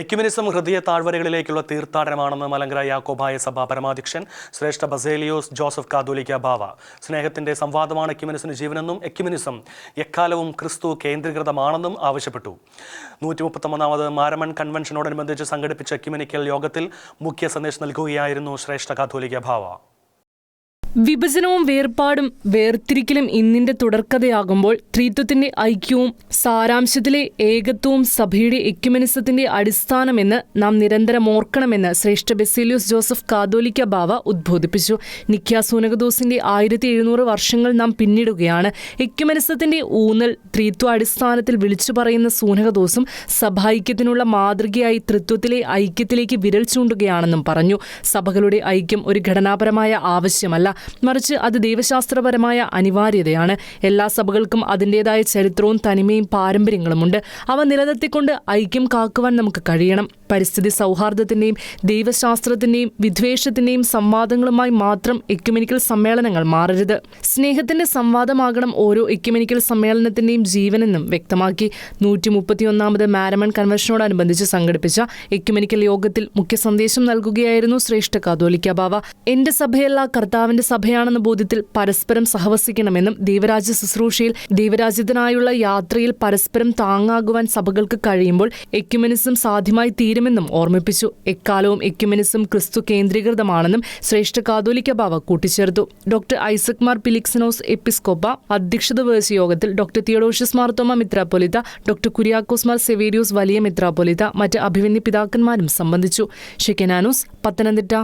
Ecumenism ഹൃദയ താഴ്വരകളിലേക്കുള്ള തീർത്ഥാടനമാണെന്ന് മലങ്കര യാക്കോബായ സഭ പരമാധ്യക്ഷൻ ശ്രേഷ്ഠ Baselios Joseph കാതോലിക്ക ബാവ. സ്നേഹത്തിന്റെ സംവാദമാണ് എക്യുമിനിസിന് ജീവനെന്നും എക്യുമിനിസം എക്കാലവും ക്രിസ്തു കേന്ദ്രീകൃതമാണെന്നും ആവശ്യപ്പെട്ടു. നൂറ്റി മുപ്പത്തൊമ്പതാമത് മാരമൺ കൺവെൻഷനോടനുബന്ധിച്ച് സംഘടിപ്പിച്ച എക്യുമിനിക്കൽ യോഗത്തിൽ മുഖ്യ സന്ദേശം നൽകുകയായിരുന്നു ശ്രേഷ്ഠ കാതോലിക്ക ബാവ. വിഭജനവും വേർപാടും വേർതിരിക്കലും ഇന്നിന്റെ തുടർക്കഥയാകുമ്പോൾ ത്രിത്വത്തിന്റെ ഐക്യവും സാരാംശത്തിലെ ഏകത്വവും സഭയുടെ എക്യുമെനിസത്തിന്റെ അടിസ്ഥാനമെന്ന് നാം നിരന്തരം ഓർക്കണമെന്ന് ശ്രേഷ്ഠ ബെസേലിയോസ് ജോസഫ് കാതോലിക്ക ബാവ ഉദ്ബോധിപ്പിച്ചു. നിഖ്യ സൂനകദോസിന്റെ ആയിരത്തി എഴുന്നൂറ് വർഷങ്ങൾ നാം പിന്നിടുകയാണ്. എക്യുമെനിസത്തിന്റെ ഊന്നൽ ത്രിത്വ അടിസ്ഥാനത്തിൽ വിളിച്ചു പറയുന്ന സൂനകദോസും സഭാഐക്യത്തിനുള്ള മാതൃകയായി ത്രിത്വത്തിലെ ഐക്യത്തിലേക്ക് വിരൽ ചൂണ്ടുകയാണെന്നും പറഞ്ഞു. സഭകളുടെ ഐക്യം ഒരു ഘടനാപരമായ ആവശ്യമല്ല. മറിച്ച് അത് ദൈവശാസ്ത്രപരമായ അനിവാര്യതയാണ്. എല്ലാ സഭകൾക്കും അതിന്റെതായ ചരിത്രവും തനിമയും പാരമ്പര്യങ്ങളുമുണ്ട്. അവ നിലനിർത്തിക്കൊണ്ട് ഐക്യം കാക്കുവാൻ നമുക്ക് കഴിയണം. പരിസ്ഥിതി സൗഹാർദ്ദത്തിന്റെയും ദൈവശാസ്ത്രത്തിന്റെയും വിദ്വേഷത്തിന്റെയും സംവാദങ്ങളുമായി മാത്രം എക്യുമെനിക്കൽ സമ്മേളനങ്ങൾ മാറരുത്. സ്നേഹത്തിന്റെ സംവാദമാകണം ഓരോ എക്യുമെനിക്കൽ സമ്മേളനത്തിന്റെയും ജീവനെന്നും വ്യക്തമാക്കി. നൂറ്റി മുപ്പത്തിയൊന്നാമത് മാരമൺ കൺവെൻഷനോടനുബന്ധിച്ച് സംഘടിപ്പിച്ച എക്യുമെനിക്കൽ യോഗത്തിൽ മുഖ്യ സന്ദേശം നൽകുകയായിരുന്നു ശ്രേഷ്ഠ കാതോലിക്ക ബാവ. എന്റെ സഭയല്ല കർത്താവിന്റെ സഭയാണെന്ന ബോധ്യത്തിൽ പരസ്പരം സഹവസിക്കണമെന്നും ദൈവരാജ്യ ശുശ്രൂഷയിൽ ദൈവരാജ്യത്തിനായുള്ള യാത്രയിൽ പരസ്പരം താങ്ങാകുവാൻ സഭകൾക്ക് കഴിയുമ്പോൾ എക്യുമെനിസം സാധ്യമായി തീരുമെന്നും ഓർമ്മിപ്പിച്ചു. എക്കാലവും എക്യുമെനിസം ക്രിസ്തു കേന്ദ്രീകൃതമാണെന്നും ശ്രേഷ്ഠ കാതോലിക്ക ബാവ കൂട്ടിച്ചേർത്തു. ഡോക്ടർ ഐസക് മാർ പിലിക്സനോസ് എപ്പിസ്കോപ്പ അധ്യക്ഷത വഹിച്ച യോഗത്തിൽ ഡോക്ടർ തിയോഡോഷ്യസ് മാർത്തോമ മിത്രാപ്പൊലിത്ത ഡോക്ടർ കുര്യാക്കോസ് മാർ സെവേരിയോസ് വലിയ മിത്രാപ്പൊലിത്ത മറ്റ് അഭിവന്യ പിതാക്കന്മാരും സംബന്ധിച്ചു. ഷെക്കനാനൂസ് പത്തനംതിട്ട.